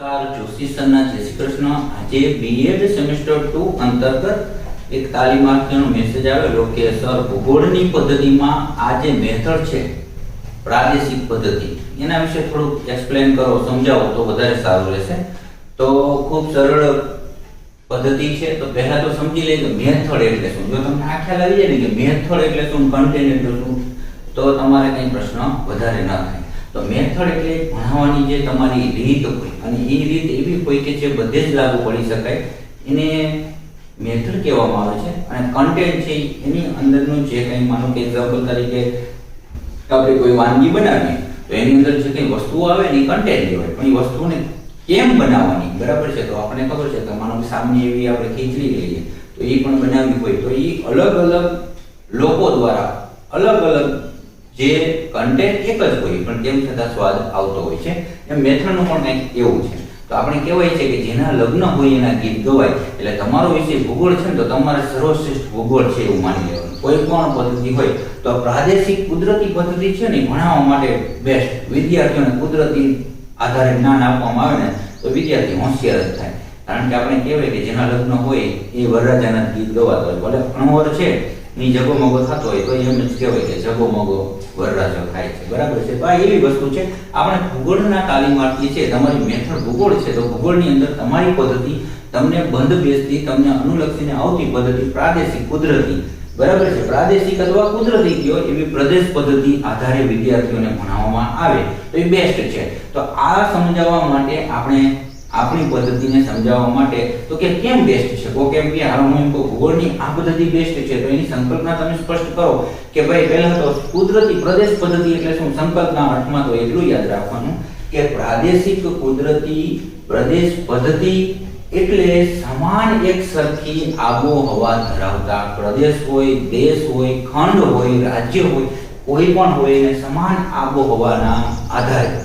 નમસ્કાર, જોશી સરના, જય શ્રી કૃષ્ણ. આજે બીએડ સેમેસ્ટર 2 અંતર્ગત એક તાલીમાર્થીનો મેસેજ આવેલો કે, સર, ભૂગોળની પદ્ધતિમાં આ જે મેથડ છે, પ્રાદેશિક પદ્ધતિ. એના વિશે થોડુંક એક્સપ્લેન કરો, સમજાવો તો વધારે સારું રહેશે. તો ખૂબ સરળ પદ્ધતિ છે. તો પહેલા તો સમજી લઈએ કે મેથડ એટલે શું? જો તમને આ ખ્યાલ આવી જાય ને કે મેથડ એટલે શું કન્ટેન્ટ એટલે શું, તો તમારે કંઈ પ્રશ્ન વધારે ન થાય. તો મેથડ એટલે ભણાવવાની જે તમારી રીત હોય અને એ રીત એવી હોય કે જે બધે જ લાગુ પડી શકાય, એને મેથડ કહેવામાં આવે છે અને કન્ટેન્ટ છે એની અંદરનું જે કંઈ માનો કે એક્ઝામ્પલ તરીકે આપણે કોઈ વાનગી બનાવીએ, તો એની અંદર જે કંઈ વસ્તુઓ આવે ને એ કન્ટેન્ટ કહેવાય. પણ એ વસ્તુને કેમ બનાવવાની? બરાબર છે? તો આપણને ખબર છે કે માનો સામે એવી આપણે ખીચડી લઈએ, તો એ પણ બનાવવી હોય તો એ અલગ અલગ લોકો દ્વારા અલગ અલગ જે કન્ટેન્ટ એક જ હોય, પણ તેમ છતાં સ્વાદ આવતો હોય છે. એમ મેથડનું પણ કંઈક એવું છે. તો આપણે કહેવાય છે કે જેના લગ્ન હોય એના ગીત ગવાય, એટલે તમારો વિષય ભૂગોળ છે ને તો તમારે સર્વશ્રેષ્ઠ ભૂગોળ છે એવું માની લેવાનું. કોઈ પણ પદ્ધતિ હોય તો પ્રાદેશિક કુદરતી પદ્ધતિ છે ને ભણાવવા માટે બેસ્ટ વિદ્યાર્થીઓને કુદરતી આધારે જ્ઞાન આપવામાં આવે ને તો વિદ્યાર્થી હોશિયાર જ થાય. કારણ કે આપણે કહેવાય કે જેના લગ્ન હોય એ વરરાજાના ગીત ગવાતો હોય. ભલે અણવર છે ની જગોમગો થતો હોય તો એમ જ કહેવાય કે જગો મગો વરરાજો થાય છે. બરાબર છે? તો આ એવી વસ્તુ છે. આપણે ભૂગોળના તાલીમાર્થી છે, તમારી મેથડ ભૂગોળ છે, તો ભૂગોળની અંદર તમારી પદ્ધતિ તમને બંધ બેસતી તમને અનુલક્ષીને આવતી પદ્ધતિ પ્રાદેશિક કુદરતી. બરાબર છે? પ્રાદેશિક અથવા કુદરતી કયો? એવી પ્રદેશ પદ્ધતિ આધારે વિદ્યાર્થીઓને ભણાવવામાં આવે. તો એ બેસ્ટ છે. તો આ સમજાવવા માટે આપણે આપણી પદ્ધતિને સમજાવવા માટે, તો કે કેમ બેસ્ટ છે? કો કેમ કે, હાલ, હું કહું, ભૂગોળની આ પદ્ધતિ બેસ્ટ છે. તો એની સંકલ્પના તમે સ્પષ્ટ કરો કે ભાઈ, પહેલા તો કુદરતી પ્રદેશ પદ્ધતિ એટલે શું? સંકલ્પના અર્થમાં તો એટલું યાદ રાખવાનું કે પ્રાદેશિક કુદરતી પ્રદેશ પદ્ધતિ એટલે સમાન એક સરખી આબોહવા ધરાવતા પ્રદેશ હોય, દેશ હોય, ખંડ હોય, રાજ્ય હોય, કોઈ પણ હોય ને સમાન આબોહવાના આધારે.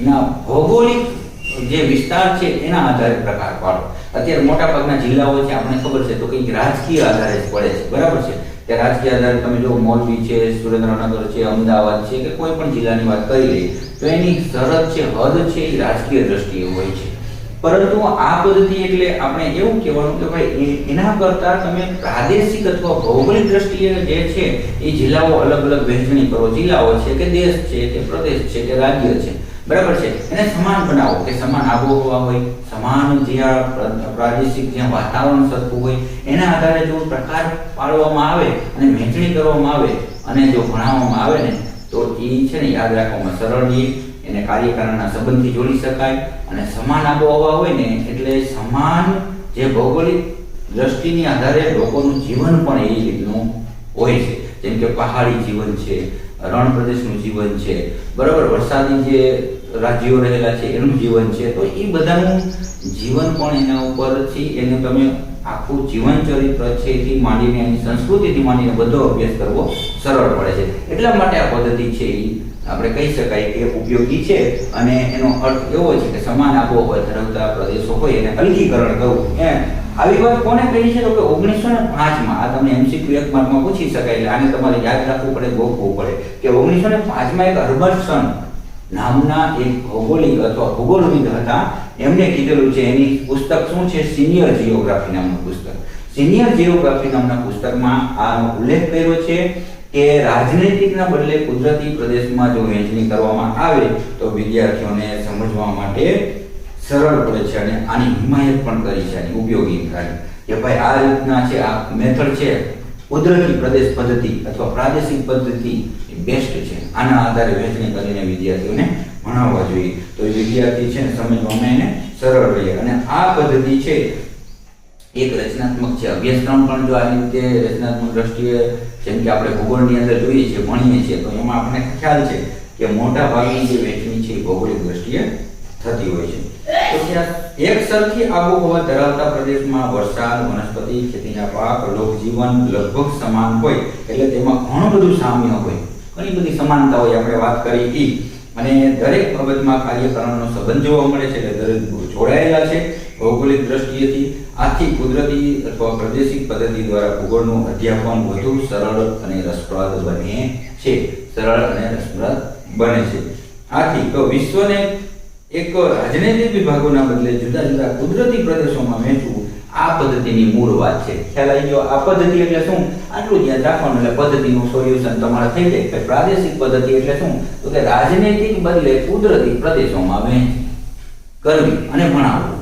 એના ભૌગોલિક જે વિસ્તાર છે એના આધારે પ્રકાર પાડો. અત્યારે મોટા ભાગના જિલ્લાઓ છે, આપણને ખબર છે તો કંઈક રાજકીય આધારે જ પડે છે. બરાબર છે? કે રાજકીય આધારે તમે જો મોરબી છે, સુરેન્દ્રનગર છે, અમદાવાદ છે કે કોઈ પણ જિલ્લાની વાત કરી લઈએ, તો એની સરહદ છે, હદ છે એ રાજકીય દ્રષ્ટિએ હોય છે. પરંતુ આ પદ્ધતિ એટલે આપણે એવું કહેવાનું કે ભાઈ એના કરતા તમે પ્રાદેશિક અથવા ભૌગોલિક દ્રષ્ટિએ જે છે, એ જિલ્લાઓ અલગ અલગ વહેંચણી કરો. જિલ્લાઓ છે કે દેશ છે કે પ્રદેશ છે કે રાજ્ય છે. બરાબર છે? એને સમાન બનાવો. કે સમાન આબોહવા હોય, સમાન પ્ર- પ્રાદેશિક જ્યાં વાતાવરણ સરખું હોય, એના આધારે જો પ્રકાર પાડવામાં આવે અને વહેંચણી કરવામાં આવે અને જો ભણાવવામાં આવે ને, તો એ છે ને યાદ રાખવામાં સરળ રહે એને કાર્યકારણના સંબંધથી જોડી શકાય. અને સમાન આબોહવા હોય ને, એટલે સમાન જે ભૌગોલિક દ્રષ્ટિની આધારે લોકોનું જીવન પણ એ રીતનું હોય છે. જેમ કે પહાડી જીવન છે રણ પ્રદેશનું જીવન છે. બરાબર, વરસાદી જે રાજ્યો રહેલા છે, એનું જીવન છે. તો એ બધાનું જીવન પણ એના ઉપરથી એને તમે આખું જીવન ચરિત્ર છે એથી માંડીને એની સંસ્કૃતિથી માંડીને બધો અભ્યાસ કરવો સરળ પડે છે. એટલા માટે આ પદ્ધતિ છે એ આપણે કહી શકાય કે ઉપયોગી છે અને એનો અર્થ એવો છે કે સમાન આબોહવા ધરાવતા પ્રદેશો હોય, એને અલગીકરણ કરવું. એમ આવી વાત કોને કહી છે? તો કે ઓગણીસો ને પાંચમાં, આ તમને એમસીક્યુ એક માર્કમાં પૂછી શકાય, એટલે આને તમારે યાદ રાખવું પડે, ગોખવું પડે, કે ઓગણીસો ને પાંચમાં એક હર્બર્ટસન નામના એક ભૌગોલિક અથવા ભૂગોળવિદ હતા. એમને કીધેલું છે, એની પુસ્તક શું છે? સિનિયર જીઓગ્રાફી નામનું પુસ્તક. સિનિયર જીઓગ્રાફી નામના પુસ્તકમાં આનો ઉલ્લેખ કર્યો છે. કે રાજનૈતિકના બદલે કુદરતી પ્રદેશમાં જો વહેંચણી કરવામાં આવે, તો વિદ્યાર્થીઓને સમજવા માટે સરળ પડે છે અને આની હિમાયત પણ કરી છે આની ઉપયોગી થાય. કે ભાઈ આ રીતના છે, આ મેથડ છે, કુદરતી પ્રદેશ પદ્ધતિ અથવા પ્રાદેશિક પદ્ધતિ બેસ્ટ છે. આના આધારે વહેંચણી કરીને વિદ્યાર્થીઓને ભણાવવા જોઈએ. તો વિદ્યાર્થી છે ને સમજવામાં એને સરળ રહે. અને આ પદ્ધતિ છે એક રચનાત્મક છે. અભ્યાસક્રમ પણ જો આ રીતે રચનાત્મક દ્રષ્ટિએ જેમ કે આપણે ભૂગોળની અંદર જોઈએ છીએ, ભણીએ છીએ, તો એમાં આપણને ખ્યાલ છે કે મોટા ભાગની જે વહેંચણી છે એ ભૌગોલિક દ્રષ્ટિએ થતી હોય છે. તો ત્યાં એક સરખી આબોહવા ધરાવતા પ્રદેશમાં વરસાદ, વનસ્પતિ, ખેતીના પાક, લોકજીવન લગભગ સમાન હોય, એટલે તેમાં ઘણું બધું સામ્ય હોય. ઘણી બધી સમાનતા હોય, આપણે વાત કરી હતી અને દરેક બાબતમાં કાર્યકરણનો સંબંધ જોવા મળે છે, એટલે દરેક જોડાયેલા છે. ભૌગોલિક દ્રષ્ટિએથી આથી કુદરતી અથવા પ્રાદેશિક પદ્ધતિ દ્વારા ભૂગોળનું અધ્યાપન વધુ સરળ અને રસપ્રદ બને છે. સરળ અને રસપ્રદ બને છે. આથી તો વિશ્વને એક રાજનૈતિક વિભાગોના બદલે જુદા જુદા કુદરતી પ્રદેશોમાં વહેંચવું આ પદ્ધતિની મૂળ વાત છે. ખ્યાલ આવી ગયો? આ પદ્ધતિ એટલે શું? આટલું ધ્યાન રાખવાનું, એટલે પદ્ધતિનું સોલ્યુશન તમારે થઈ જાય. કે પ્રાદેશિક પદ્ધતિ એટલે શું? તો કે રાજનૈતિક બદલે કુદરતી પ્રદેશોમાં વહેંચ, કરવી અને ભણાવવું.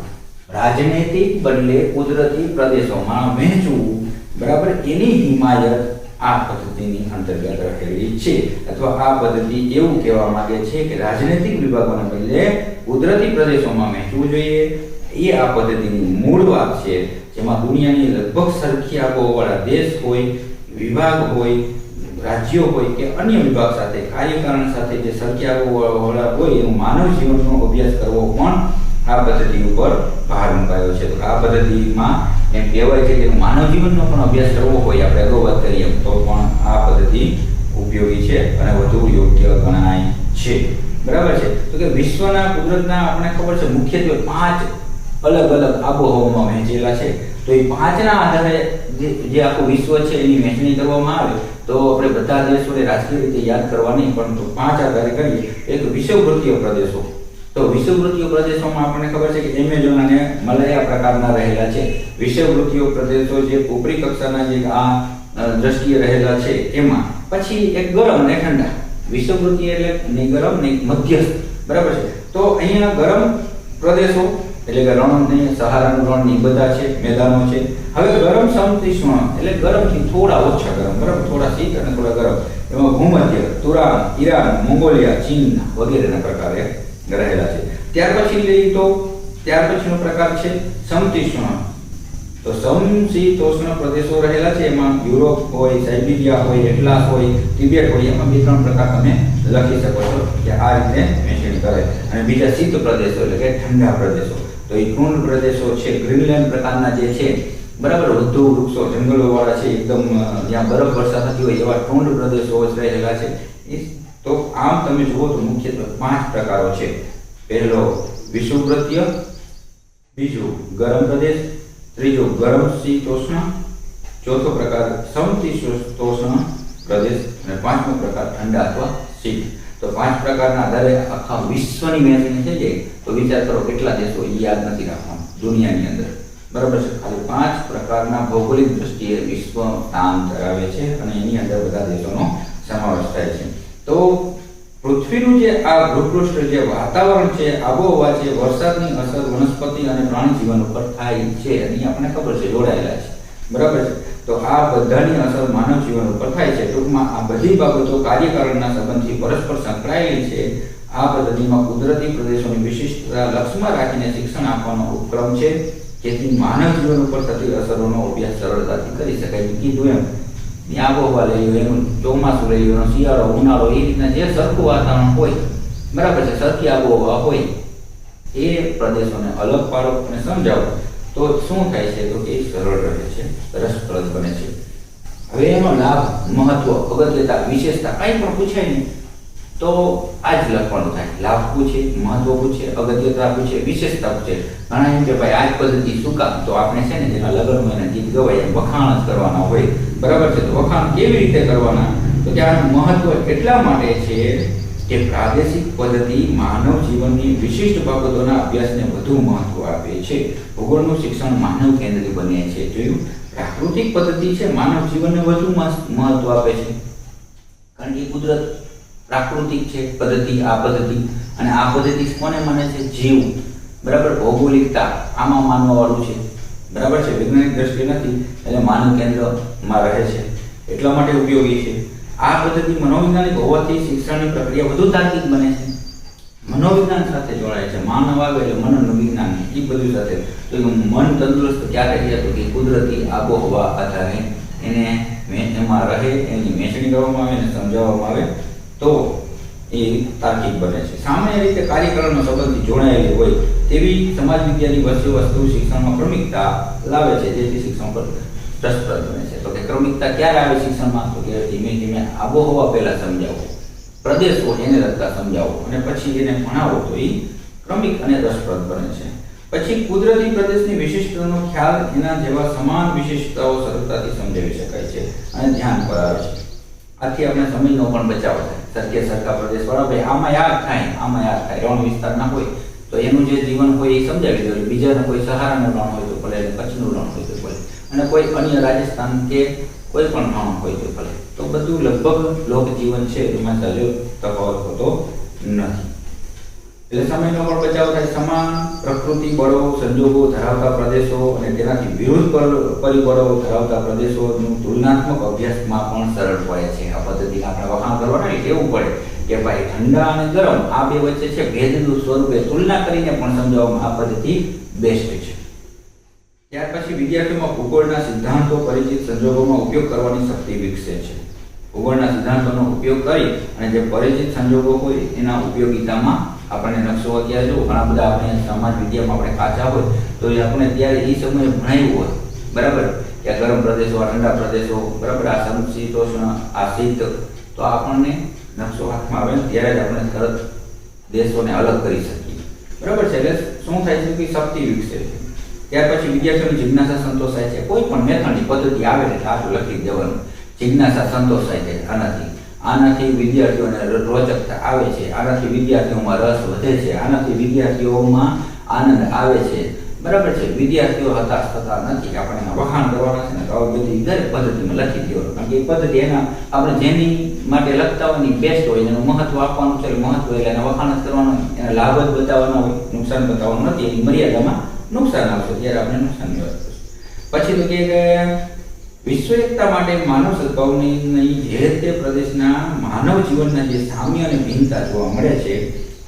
રાજનૈતિક બદલે કુદરતી પ્રદેશોમાં વહેંચવું, બરાબર? એની હિમાયત આ પદ્ધતિની અંતર્ગત રહેલી છે. અથવા આ પદ્ધતિ એવું કહેવા માંગે છે કે રાજનૈતિક વિભાગોને બદલે કુદરતી પ્રદેશોમાં વહેંચવું જોઈએ. એ આ પદ્ધતિની મૂળ વાત છે. જેમાં દુનિયાની લગભગ સરખી આબોહવાળા દેશ હોય, વિભાગ હોય, રાજ્યો હોય કે અન્ય વિભાગ સાથે, કાર્યકારણ સાથે જે સરખી આબોહવાળા હોય, એનું માનવ જીવનનો અભ્યાસ કરવો પણ આ પદ્ધતિ ઉપર ભાર મુકાયો છે. તો આ પદ્ધતિમાં એમ કહેવાય છે કે માનવ જીવનનો પણ અભ્યાસ કરવો હોય, આપણે અગાઉ વાત કરીએ તો પણ આ પદ્ધતિ ઉપયોગી છે અને વધુ યોગ્ય ગણાય છે. બરાબર છે? તો કે વિશ્વના કુદરતના, આપણને ખબર છે, મુખ્યત્વે પાંચ અલગ અલગ આબોહવામાં વહેંચેલા છે. તો એ પાંચના આધારે જે આખું વિશ્વ છે એની વહેંચણી કરવામાં આવે, તો આપણે બધા દેશોને રાજકીય રીતે યાદ કરવા નહીં પરંતુ પાંચ આધારે કરીએ, એક વિષુવવૃત્તીય પ્રદેશો. તો વિષુવવૃત્તીય પ્રદેશોમાં આપણને ખબર છે કે એમેઝોન અને મલાયા પ્રકારના રહેલા છે. વિષુવવૃત્તીય પ્રદેશો જે ઉપરી કક્ષાના જે આ દ્રષ્ટિએ રહેલા છે, એમાં પછી એક ગરમ અને ઠંડા. વિષુવવૃત્તીય એટલે નહીં ગરમ નહીં મધ્યસ્થ. બરાબર છે? તો અહીંયા ગરમ પ્રદેશો એટલે કે રણ ને, સહારાનું રણની બધા છે, મેદાનો છે. હવે ગરમ સમતીક્ષ્ણ એટલે ગરમથી થોડા ઓછા ગરમ. બરાબર? થોડા શીત અને થોડા ગરમ. એમાં ભૂમધ્ય તુરાન ઈરાન, મોંગોલિયા, ચીન વગેરેના પ્રકારે રહેલા છે. ત્યાર પછી લઈએ તો, ત્યાર પછીનો પ્રકાર છે સમતીષ્ણ તો સમશીતોષ્ણ પ્રદેશો રહેલા છે. એમાં યુરોપ હોય, સાઇબિરિયા હોય, એટલાસ હોય, તિબેટ હોય, એમાં બે ત્રણ પ્રકાર તમે લખી શકો છો કે આ રીતે મેન્શન કરે. અને બીજા શીત પ્રદેશો એટલે કે ઠંડા પ્રદેશો. તો એ ટુંડ પ્રદેશો છે, ગ્રીનલેન્ડ પ્રકારના જે છે, બરાબર વધુ વૃક્ષો જંગલો વાળા છે, એકદમ જ્યાં બરફ વર્ષા થતી હોય એવા ટુંડ પ્રદેશો રહેલા છે. એ તો આમ તમે જુઓ તો મુખ્યત્વે પાંચ પ્રકારો છે. પહેલો વિષુવવૃત્તીય બીજું, ગરમ પ્રદેશ, ત્રીજો, ગરમ શીતોષ્ણ, ચોથો પ્રકાર સમશીતોષ્ણ પ્રદેશ અને પાંચમો પ્રકાર, ઠંડા અથવા શીત. તો પાંચ પ્રકારના આધારે આખા વિશ્વની વહેંચણી થઈ જાય તો વિચાર કરો કેટલા દેશો એ યાદ નથી રાખવાનું, દુનિયાની અંદર. બરાબર છે? ખાલી પાંચ પ્રકારના ભૌગોલિક દ્રષ્ટિએ વિશ્વ સ્થાન ધરાવે છે અને એની અંદર બધા દેશોનો સમાવેશ થાય છે. તો પૃથ્વીનું જે આ ભૂપૃષ્ઠ જે વાતાવરણ છે, આબોહવા છે, વરસાદની અસર, વનસ્પતિ અને પ્રાણી જીવન ઉપર થાય છે. અને આપણને ખબર છે, જોડાયેલા છે. બરાબર છે? તો આ બધાની અસર માનવ જીવન ઉપર થાય છે. ટૂંકમાં આ બધી બાબતો કાર્યકારણના સંબંધથી પરસ્પર સંકળાયેલી છે. આ પદ્ધતિમાં કુદરતી પ્રદેશોની વિશિષ્ટતા લક્ષમાં રાખીને શિક્ષણ આપવાનો ઉપક્રમ છે. જેથી માનવ જીવન ઉપર થતી અસરોનો અભ્યાસ સરળતાથી કરી શકાય. કીધું એમ. ની આબોહવા લઈ લો એનું ચોમાસું લઈ લો શિયાળો, ઉનાળો, એ રીતના જે સરખું વાતાવરણ હોય, બરાબર છે, સરખી આબોહવા હોય, એ પ્રદેશોને અલગ પાડો અને સમજાવો. તો શું થાય છે? તો એ સરળ રહે છે, રસપ્રદ બને છે. હવે એનો લાભ, મહત્વ અગત્યતા વિશેષતા કાંઈ પણ પૂછાય નહીં. તો આ જ લખવાનું થાય. લાભ પૂછે મહત્વ પૂછે અગત્યતા પૂછે વિશેષતા પૂછે ઘણા એમ કે ભાઈ, આ જ પદ્ધતિ શું કામ? તો આપણે છે ને જેના લગ્નમાં એના ગીત ગવાય વખાણ જ કરવાના હોય. બરાબર છે? તો વખાણ કેવી રીતે કરવાના? તો કે મહત્વ એટલા માટે છે કે પ્રાદેશિક પદ્ધતિ માનવ જીવનની વિશિષ્ટ બાબતોના અભ્યાસને વધુ મહત્વ આપે છે. ભૂગોળનું શિક્ષણ માનવ કેન્દ્રિત બને છે. જોયું? પ્રાકૃતિક પદ્ધતિ છે માનવ જીવનને વધુ મહત્વ આપે છે. કારણ કે કુદરત પ્રાકૃતિક છે, પદ્ધતિ, આ પદ્ધતિ. અને આ પદ્ધતિ કોને માને છે? જીવ. બરાબર? ભૌગોલિકતા આમાં માનવાવાળું છે. બરાબર છે? વૈજ્ઞાનિક દ્રષ્ટિ નથી, એટલે માનવ કેન્દ્રમાં રહે છે. એટલા માટે ઉપયોગી છે. આ પદ્ધતિ મનોવૈજ્ઞાનિક હોવાથી શિક્ષણની પ્રક્રિયા વધુ તાર્કિક બને છે. મનોવિજ્ઞાન સાથે જોડાય છે. માનવ આવે એટલે મનનું વિજ્ઞાન એ બધું સાથે. તો મન તંદુરસ્ત ક્યારે રહે તો કે કુદરતી આબોહવા આધારે. એને એમાં રહે, એની વહેંચણી કરવામાં આવે અને સમજાવવામાં આવે. તો એ તાર્કિક બને છે. સામાન્ય રીતે કાર્યકરણનો સંબંધથી જોડાયેલી હોય તેવી સમાજ વિદ્યાની વસ્તુ વસ્તુ શિક્ષણમાં ક્રમિકતા લાવે છે, જેથી શિક્ષણ પર રસપ્રદ બને છે. તો કે ક્રમિકતા ક્યારે આવે શિક્ષણમાં? તો કે ધીમે ધીમે આબોહવા પહેલા સમજાવો, પ્રદેશો એને લગતા સમજાવો અને પછી એને ભણાવો, તો એ ક્રમિક અને રસપ્રદ બને છે. પછી કુદરતી પ્રદેશની વિશિષ્ટતાનો ખ્યાલ એના જેવા સમાન વિશિષ્ટતાઓ સરળતાથી સમજાવી શકાય છે અને ધ્યાન પર આવે છે. આથી આપણે સમયનો પણ બચાવ થાય. સરખે સરખા પ્રદેશ વાળા ભાઈ, આમાં યાદ થાય, આમાં યાદ થાય. રણ વિસ્તારના હોય તો એનું જે જીવન હોય એ સમજાવી દો. બીજાને કોઈ સહારાનું રણ હોય તો ભલે, કચ્છનું રણ હોય તો ભલે. અને કોઈ અન્ય રાજસ્થાન કે કોઈ પણ રણ હોય તો ભલે. તો બધું લગભગ લોક જીવન છે, એમાં ચાલ્યો તફાવત હોતો નથી. એટલે સમયનો પણ બચાવ થાય, સમાન પ્રકૃતિ, બળો, સંજોગો ધરાવતા પ્રદેશો અને તેનાથી વિરુદ્ધ પર- પરિબળો ધરાવતા પ્રદેશોનું તુલનાત્મક અભ્યાસમાં પણ સરળ પડે છે. આ પદ્ધતિને આપણે વખાણ કરવાના એવું પડે કે ભાઈ ઠંડા અને ગરમ આ બે વચ્ચે છે ભેદનું સ્વરૂપે તુલના કરીને પણ સમજાવવામાં આ પદ્ધતિ બેસ્ટ છે. ત્યાર પછી વિદ્યાર્થીઓમાં ભૂગોળના સિદ્ધાંતો, પરિચિત સંજોગોમાં ઉપયોગ કરવાની શક્તિ વિકસે છે. ભૂગોળના સિદ્ધાંતોનો ઉપયોગ કરી અને જે પરિચિત સંજોગો હોય એના ઉપયોગિતામાં આપણને નકશો અત્યારે જો ઘણા બધા આપણે સમાજ વિદ્યામાં આપણે કાચા હોય, તો એ આપણે ત્યારે એ સમયે ભણાવ્યું હોય. બરાબર? કે ગરમ પ્રદેશો ઠંડા પ્રદેશો, બરાબર? આ સમશીતોષ્ણ આ શીત, તો આપણને નકશો હાથમાં આવે ત્યારે જ આપણે તરત દેશોને અલગ કરી શકીએ. બરાબર છે? એટલે શું થાય છે કે શક્તિ વિકસે છે. ત્યાર પછી વિદ્યાર્થીઓની જિજ્ઞાસા સંતોષાય છે. કોઈ પણ મેથડની પદ્ધતિ આવે એટલે આટલું લખી દેવાનું. જિજ્ઞાસા સંતોષાય છે આનાથી. આનાથી વિદ્યાર્થીઓને રોચકતા આવે છે. આનાથી વિદ્યાર્થીઓમાં રસ વધે છે. આનાથી વિદ્યાર્થીઓમાં આનંદ આવે છે. બરાબર છે? વિદ્યાર્થીઓ હતાશ થતા નથી. આપણે એના વખાણ કરવાના છે ને તો બધી દરેક પદ્ધતિમાં લખી દેવાનું. કારણ કે એ પદ્ધતિ એના, આપણે જેની માટે લખતા હોય બેસ્ટ હોય એનું મહત્વ આપવાનું છે મહત્વ એટલે એના વખાણ જ કરવાનું એને લાભ જ બતાવવાનો હોય, નુકસાન બતાવવાનું નથી. એની મર્યાદામાં નુકસાન આવશે. ત્યારે આપણે નુકસાન પછી તો કે વિશ્વ એકતા માટે માનવ સદભાવની જે તે પ્રદેશના માનવ જીવનના જે સામ્ય અને ભિન્નતા જોવા મળે છે,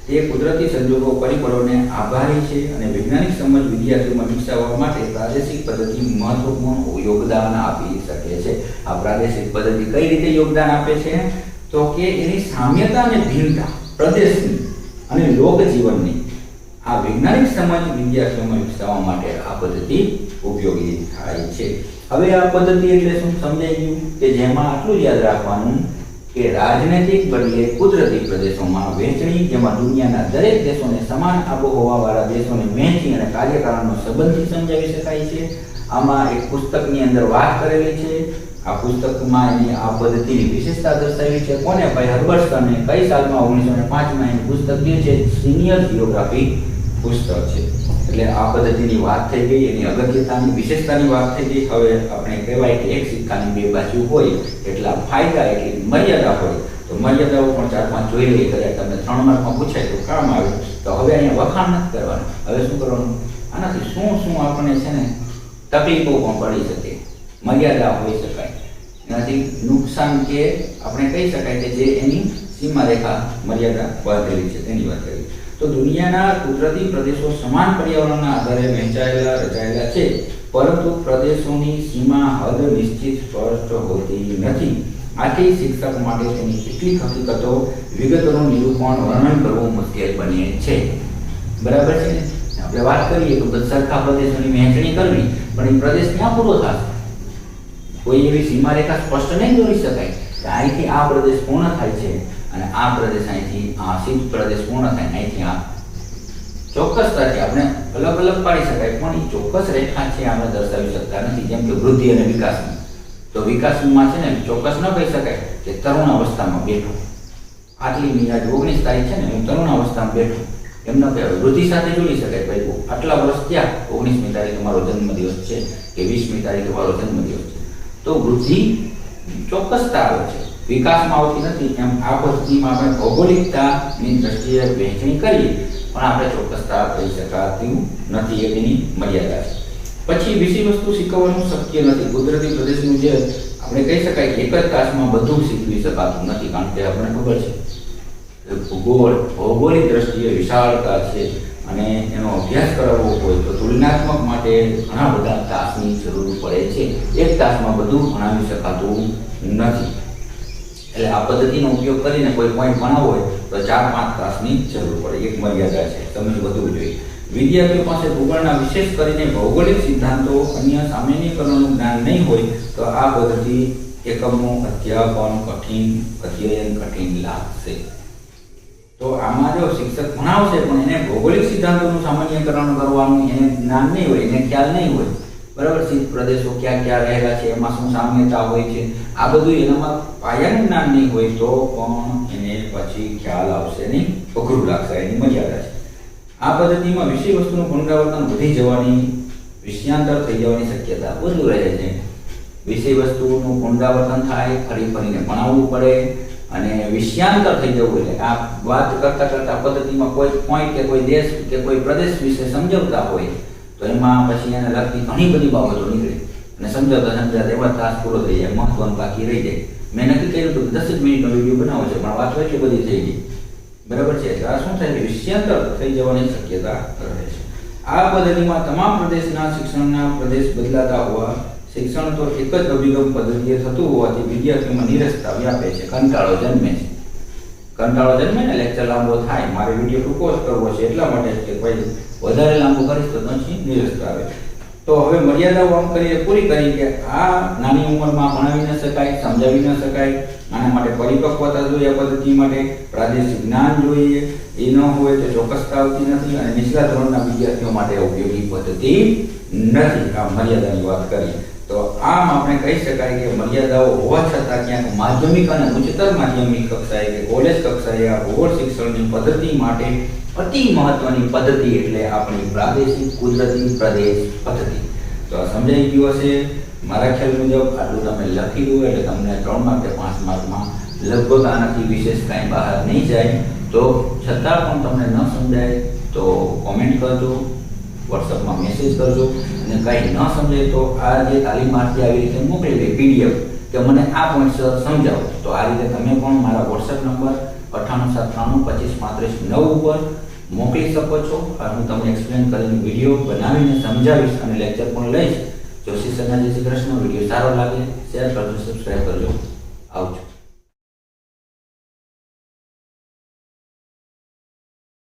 તે કુદરતી સંજોગો, પરિબળોને આભારી છે અને વૈજ્ઞાનિક સમજ વિદ્યાર્થીઓમાં વિકસાવવા માટે પ્રાદેશિક પદ્ધતિ મહત્વપૂર્ણ યોગદાન આપી શકે છે. આ પ્રાદેશિક પદ્ધતિ કઈ રીતે યોગદાન આપે છે? તો કે એની સામ્યતા અને ભિન્નતા પ્રદેશની અને લોકજીવનની. આ વૈજ્ઞાનિક સમજ વિદ્યાર્થીઓમાં વિકસાવવા માટે આ પદ્ધતિ ઉપયોગી થાય છે. હવે આ પદ્ધતિ એટલે શું? સમજાઈ ગયું કે જેમાં આટલું યાદ રાખવાનું કે રાજનૈતિક બદલે કુદરતી પ્રદેશોમાં વહેંચણી, જેમાં દુનિયાના દરેક દેશોને સમાન આબોહવાવાળા દેશોને વહેંચી અને કાર્યકારણનો સંબંધથી સમજાવી શકાય છે. આમાં એક પુસ્તકની અંદર વાત કરેલી છે. આ પુસ્તકમાં એની આ પદ્ધતિની વિશેષતા દર્શાવી છે. કોને ભાઈ હર્બર્ટસને કઈ સાલમાં ઓગણીસો ને પાંચમાં એનું પુસ્તક જે છે? સિનિયર જિયોગ્રાફી પુસ્તક છે. એટલે આ પદ્ધતિની વાત થઈ ગઈ, એની અગત્યતાની, વિશેષતાની વાત થઈ ગઈ. હવે આપણે કહેવાય કે એક સિક્કાની બે બાજુ હોય, એટલા ફાયદા એટલી મર્યાદા હોય. તો મર્યાદાઓ પણ ચાર પાંચ જોઈ લઈએ. કદાચ તમને ત્રણ માર્કમાં પૂછાય તો કામ આવે. તો હવે અહીંયા વખાણ નથી કરવાનું. હવે શું કરવાનું? આનાથી શું શું આપણને છે ને તકલીફો પણ પડી શકે. મર્યાદા હોઈ શકાય. એનાથી નુકસાન કે આપણે કહી શકાય કે જે એની સીમારેખા મર્યાદા બાંધેલી છે. તેની વાત કરી તો દુનિયાના કુદરતી પ્રદેશો સમાન પર્યાવરણના આધારે વહેંચાયેલા, રચાયેલા છે. પરંતુ પ્રદેશોની સીમા હદ નિશ્ચિત સ્પષ્ટ હોતી નથી. આથી શિક્ષક માટે તેની કેટલીક હકીકતો વિગતોનું નિરૂપણ વર્ણન કરવું મુશ્કેલ બને છે. બરાબર છે આપણે વાત કરીએ તો સરખા પ્રદેશોની વહેંચણી કરવી, પણ એ પ્રદેશ ક્યાં પૂરો થશે? કોઈ એવી સીમારેખા સ્પષ્ટ નહીં દોરી શકાય. કે અહીંથી આ પ્રદેશ પૂર્ણ થાય છે. અને આ પ્રદેશ અહીંથી, આ સિંધ પ્રદેશ પૂર્ણ થાય અહીંથી આ ચોક્કસતાથી આપણે અલગ અલગ પાડી શકાય, પણ એ ચોક્કસ રેખા છે, આપણે દર્શાવી શકતા નથી, જેમ કે વૃદ્ધિ અને વિકાસની. તો વિકાસમાં છે ને ચોક્કસ ન કહી શકાય કે તરુણ અવસ્થામાં બેઠો. આટલી મિનિટ ઓગણીસ તારીખ છે ને, હું તરુણ અવસ્થામાં બેઠો. એમ ન વૃદ્ધિ સાથે જોડી શકાય. ભાઈ આટલા વર્ષ ત્યાં ઓગણીસમી તારીખે મારો જન્મદિવસ છે કે વીસમી તારીખે મારો જન્મદિવસ છે? તો વૃદ્ધિ ચોક્કસતા આવે છે. વિકાસમાં આવતી નથી એમ આ પદ્ધતિમાં આપણે ભૌગોલિકતાની દ્રષ્ટિએ વહેંચણી કરીએ, પણ આપણે ચોક્કસતા કહી શકાતી નથી એ તેની મર્યાદા છે. પછી બીજી વસ્તુ શીખવવાનું શક્ય નથી. કુદરતી પ્રદેશનું જે આપણે કહી શકાય કે એક જ તાસમાં બધું શીખવી શકાતું નથી, કારણ કે આપણને ખબર છે. ભૂગોળ ભૌગોલિક દ્રષ્ટિએ વિશાળતા છે અને એનો અભ્યાસ કરાવવો હોય તો તુલનાત્મક માટે ઘણા બધા તાસની જરૂર પડે છે. એક તાસમાં બધું ભણાવી શકાતું નથી. એટલે આ પદ્ધતિનો ઉપયોગ કરીને કોઈ પોઈન્ટ ભણાવવો હોય તો ચાર પાંચ ક્લાસની જરૂર પડે, એક મર્યાદા છે તમે વધુ જોઈએ. વિદ્યાર્થીઓ પાસે ભૂગોળના વિશેષ કરીને ભૌગોલિક સિદ્ધાંતો, અન્ય સામાન્યકરણનું જ્ઞાન નહીં હોય, તો આ પદ્ધતિ એકમનું અધ્યાપન કઠિન, અધ્યયન કઠિન લાગશે. તો આમાં જો શિક્ષક ભણાવશે, પણ એને ભૌગોલિક સિદ્ધાંતોનું સામાન્યકરણ કરવાનું એને જ્ઞાન નહીં હોય, એને ખ્યાલ નહીં હોય બરાબર શીત પ્રદેશો ક્યાં ક્યાં રહેલા છે? એમાં શું સામ્યતા હોય છે? આ બધું એનામાં પાયાનું જ્ઞાન નહીં હોય તો પણ એને પછી ખ્યાલ આવશે નહીં. અઘરું લાગશે, એની મર્યાદા છે. આ પદ્ધતિમાં વિષય વસ્તુનું પુનરાવર્તન વધી જવાની વિષયાંતર થઈ જવાની શક્યતા વધુ રહે છે. વિષય વસ્તુનું પુનરાવર્તન થાય, ફરી ફરીને ભણાવવું પડે અને વિષયાંતર થઈ જવું એટલે આ વાત કરતા કરતા પદ્ધતિમાં કોઈ પોઈન્ટ કે કોઈ દેશ કે કોઈ પ્રદેશ વિશે સમજાવતા હોય તો એમાં પછી એને લગતી ઘણી બધી બાબતો નીકળી. અને સમજાવતા સમજાવતા એવા તાસ પૂરો થઈ જાય, મહત્વનું બાકી રહી જાય. મેં નક્કી કર્યું હતું દસ જ મિનિટનો વીડિયો બનાવો છે, પણ વાતો એટલી બધી થઈ ગઈ. બરાબર છે? એટલે આ શું થાય કે વિષયાંતર થઈ જવાની શક્યતા રહે છે. આ પદ્ધતિમાં તમામ પ્રદેશના શિક્ષણના પ્રદેશ બદલાતા હોવા, શિક્ષણ તો એક જ અભિગમ પદ્ધતિએ થતું હોવાથી વિદ્યાર્થીઓમાં નિરસતા વ્યાપે છે, કંટાળો જન્મે છે. કંટાળો જન્મે ને લેક્ચર લાંબો થાય, મારે વીડિયો ટૂંકો જ કરવો છે, એટલા માટે કે ભાઈ વધારે લાંબો કરીશ તો નથી નિરસ્ત આવે. તો હવે મર્યાદાઓ આમ કરીએ, પૂરી કરી કે આ નાની ઉંમરમાં ભણાવી ન શકાય, સમજાવી ન શકાય, આના માટે પરિપક્વતા જોઈએ પદ્ધતિ માટે, પ્રાદેશિક જ્ઞાન જોઈએ, એ ન હોય તો ચોક્કસતા આવતી નથી અને નીચલા ધોરણના વિદ્યાર્થીઓ માટે ઉપયોગી પદ્ધતિ નથી. આ મર્યાદાની વાત કરીએ. તો આમ આપણે કહી શકાય કે મર્યાદાઓ હોવા છતાં ક્યાંક માધ્યમિક અને ઉચ્ચતર માધ્યમિક કક્ષાએ કે કોલેજ કક્ષાએ આ ભૂગોળ શિક્ષણની પદ્ધતિ માટે અતિ મહત્વની પદ્ધતિ એટલે આપણી પ્રાદેશિક કુદરતી પ્રદેશ પદ્ધતિ. તો આ સમજાઈ ગયું હશે? મારા ખ્યાલ મુજબ આટલું તમે લખી દો એટલે તમને ત્રણ માર્ક કે પાંચ માર્કમાં લગભગ આનાથી વિશેષ કાંઈ બહાર નહીં જાય. તો છતાં પણ તમને ન સમજાય તો કોમેન્ટ કરજો. વોટ્સઅપમાં મેસેજ કરજો. અને કંઈ ન સમજાય તો આ જે તાલીમાર્થી આવી રીતે મોકલી દે પીડીએફ કે મને આ પોઈન્ટ સમજાવો. તો આ રીતે તમે પણ મારા વોટ્સએપ નંબર અઠ્ઠાણું સાત ત્રાણું પચીસ પાંત્રીસ નવ ઉપર મોકલી શકો છો. અને હું તમને એક્સપ્લેન કરીને વીડિયો બનાવીને સમજાવીશ અને લેક્ચર પણ લઈશ. જોશી સરના જય શ્રી કૃષ્ણ, વીડિયો સારો લાગે શેર કરજો સબસ્ક્રાઈબ કરજો. આવજો.